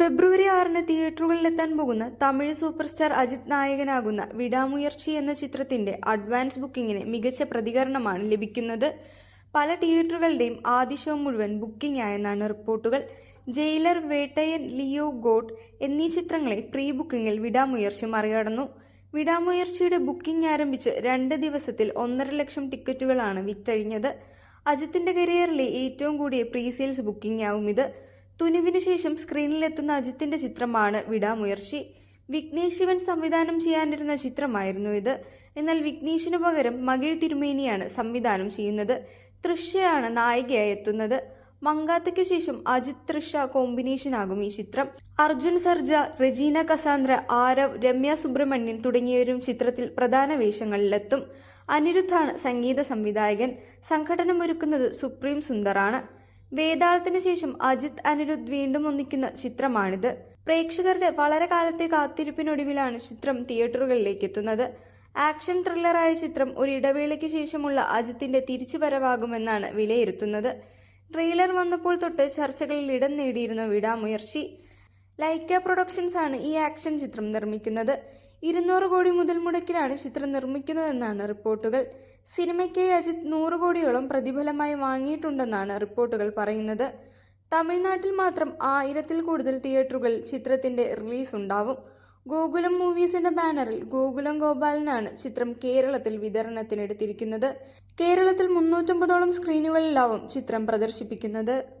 ഫെബ്രുവരി ആറിന് തിയേറ്ററുകളിലെത്താൻ പോകുന്ന Tamil super star Ajith നായകനാകുന്ന വിടാമുയർച്ചി എന്ന ചിത്രത്തിന്റെ അഡ്വാൻസ് ബുക്കിങ്ങിന് മികച്ച പ്രതികരണമാണ് ലഭിക്കുന്നത്. പല തിയേറ്ററുകളുടെയും ആദ്യ ഷോ മുഴുവൻ ബുക്കിംഗ് ആയെന്നാണ് റിപ്പോർട്ടുകൾ. ജയിലർ വേട്ടയൻ ലിയോ ഗോട്ട് എന്നീ ചിത്രങ്ങളെ പ്രീ ബുക്കിംഗിൽ വിടാമുയർച്ചി മറികടന്നു. വിടാമുയർച്ചയുടെ ബുക്കിംഗ് ആരംഭിച്ച് രണ്ട് ദിവസത്തിൽ ഒന്നര ലക്ഷം ടിക്കറ്റുകളാണ് വിറ്റഴിഞ്ഞത്. അജിത്തിന്റെ കരിയറിലെ ഏറ്റവും കൂടിയ പ്രീ സെയിൽസ് ബുക്കിംഗ് ആവും ഇത് തുനുവിന് ശേഷം സ്ക്രീനിലെത്തുന്ന അജിത്തിന്റെ ചിത്രമാണ് വിടാമുയർച്ചി. വിഘ്നേഷ് ശിവൻ സംവിധാനം ചെയ്യാനിരുന്ന ചിത്രമായിരുന്നു ഇത്. എന്നാൽ വിഘ്നേഷിനു പകരം മകിഴ് തിരുമേനിയാണ് സംവിധാനം ചെയ്യുന്നത്. തൃഷയാണ് നായികയായി എത്തുന്നത്. മങ്കാത്തയ്ക്ക് ശേഷം അജിത് തൃഷ കോമ്പിനേഷനാകും ഈ ചിത്രം. അർജുൻ സർജ റെജീന കസാന്ദ്ര ആരവ് രമ്യ സുബ്രഹ്മണ്യൻ തുടങ്ങിയവരും ചിത്രത്തിൽ പ്രധാന വേഷങ്ങളിലെത്തും. അനിരുദ്ധാണ് സംഗീത സംവിധായകൻ. സംഘടനമൊരുക്കുന്നത് സുപ്രീം സുന്ദറാണ്. വേതാളത്തിന് ശേഷം അജിത് അനിരുദ്ധ് വീണ്ടും ഒന്നിക്കുന്ന ചിത്രമാണിത്. പ്രേക്ഷകരുടെ വളരെ കാലത്തെ കാത്തിരിപ്പിനൊടുവിലാണ് ചിത്രം തിയേറ്ററുകളിലേക്ക് എത്തുന്നത്. ആക്ഷൻ ത്രില്ലറായ ചിത്രം ഒരു ഇടവേളയ്ക്ക് ശേഷമുള്ള അജിത്തിന്റെ തിരിച്ചുവരവാകുമെന്നാണ് വിലയിരുത്തുന്നത്. ട്രെയിലർ വന്നപ്പോൾ തൊട്ട് ചർച്ചകളിൽ ഇടം നേടിയിരുന്നു വിടാമുയർച്ചി. ലൈക്ക പ്രൊഡക്ഷൻസ് ആണ് ഈ ആക്ഷൻ ചിത്രം നിർമ്മിക്കുന്നത്. ഇരുന്നൂറ് കോടി മുതൽ മുടക്കിലാണ് ചിത്രം നിർമ്മിക്കുന്നതെന്നാണ് റിപ്പോർട്ടുകൾ. സിനിമയ്ക്കായി അജിത് നൂറ് കോടിയോളം പ്രതിഫലമായി വാങ്ങിയിട്ടുണ്ടെന്നാണ് റിപ്പോർട്ടുകൾ പറയുന്നത്. തമിഴ്നാട്ടിൽ മാത്രം ആയിരത്തിൽ കൂടുതൽ തിയേറ്ററുകൾ ചിത്രത്തിന്റെ റിലീസ് ഉണ്ടാവും ഗോകുലം മൂവീസിന്റെ ബാനറിൽ ഗോകുലം ഗോപാലനാണ് ചിത്രം കേരളത്തിൽ വിതരണത്തിനെടുത്തിരിക്കുന്നത്. കേരളത്തിൽ മുന്നൂറ്റമ്പതോളം സ്ക്രീനുകളിലാവും ചിത്രം പ്രദർശിപ്പിക്കുന്നത്.